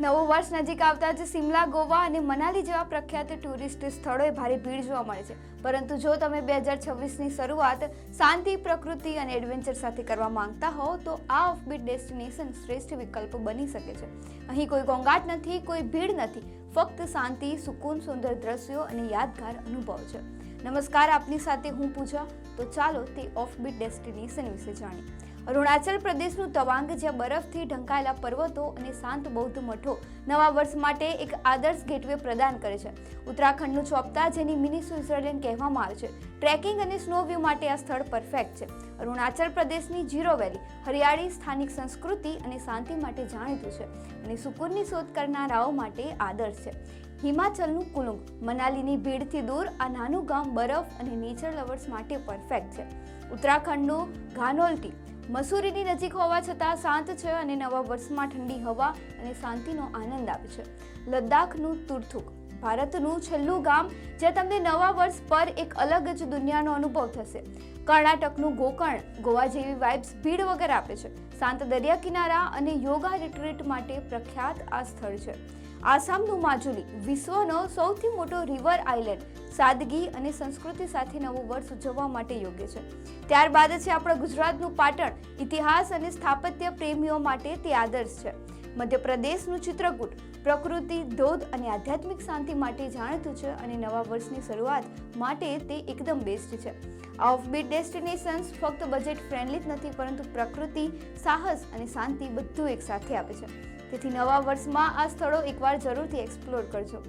નવું વર્ષ નજીક આવતા જ સિમલા, ગોવા અને મનાલી જેવા પ્રખ્યાત ટુરિસ્ટ સ્થળોએ ભારે ભીડ જોવા મળે છે. પરંતુ જો તમે બે હજાર છવ્વીસની શરૂઆત શાંતિ, પ્રકૃતિ અને એડવેન્ચર સાથે કરવા માંગતા હો, તો આ ઓફબીટ ડેસ્ટિનેશન શ્રેષ્ઠ વિકલ્પ બની શકે છે. અહીં કોઈ ઘોંઘાટ નથી, કોઈ ભીડ નથી. ફક્ત શાંતિ, સુકૂન, સુંદર દ્રશ્યો અને યાદગાર અનુભવ છે. નમસ્કાર, આપની સાથે હું પૂજા. તો ચાલો તે ઓફબીટ ડેસ્ટિનેશન વિશે જાણીએ. અરુણાચલ પ્રદેશનું તવાંગ, જ્યાં બરફથી ઢંકાયેલા પર્વતો અને શાંત બૌદ્ધ મઠો નવા વર્ષ માટે એક આદર્શ ગેટવે પ્રદાન કરે છે. ઉત્તરાખંડનું ચોપતા, જેની મિની સ્વિટ્ઝરલેન્ડ કહેવામાં આવે છે. ટ્રેકિંગ અને સ્નો વ્યૂ માટે આ સ્થળ પરફેક્ટ છે. અરુણાચલ પ્રદેશની જીરો વેલી હરિયાળી, સ્થાનિક સંસ્કૃતિ અને શાંતિ માટે જાણીતું છે અને સુકૂનની શોધ કરનારાઓ માટે આદર્શ છે. હિમાચલનું કુલુંગ, મનાલીની ભીડથી દૂર આ નાનું ગામ બરફ અને નેચર લવર્સ માટે પરફેક્ટ છે. ઉત્તરાખંડનું ઘાનોલટી, મસૂરીની નજીક હોવા છતાં શાંત છે અને નવા વર્ષમાં ઠંડી હવા અને શાંતિનો આનંદ આપે છે. લદ્દાખનું તુર્થુક, ભારતનું છેલ્લું ગામ, જ્યાં તમને નવા વર્ષ પર એક અલગ જ દુનિયાનો અનુભવ થશે. કર્ણાટકનું ગોકર્ણ, ગોવા જેવી વાઇબ્સ ભીડ વગર આપે છે. શાંત દરિયા કિનારા અને યોગા રિટ્રીટ માટે પ્રખ્યાત આ સ્થળ છે. આસામનું માજુલી વિશ્વનો સૌથી મોટો રિવર આઇલેન્ડ સાદગી અને સંસ્કૃતિ સાથે નવું વર્ષ ઉજવવા માટે યોગ્ય છે. ત્યારબાદ છે આપણા ગુજરાતનું પાટણ, ઇતિહાસ અને સ્થાપત્ય પ્રેમીઓ માટે તે આદર્શ છે. મધ્યપ્રદેશનું ચિત્રકૂટ પ્રકૃતિ, ધોધ અને આધ્યાત્મિક શાંતિ માટે જાણીતું છે અને નવા વર્ષની શરૂઆત માટે તે એકદમ બેસ્ટ છે. આ ઓફબીટ ડેસ્ટિનેશન્સ ફક્ત બજેટ ફ્રેન્ડલી જ નથી, પરંતુ પ્રકૃતિ, સાહસ અને શાંતિ બધું એકસાથે આપે છે. તેથી નવા વર્ષમાં આ સ્થળો એકવાર જરૂરથી એક્સપ્લોર કરજો.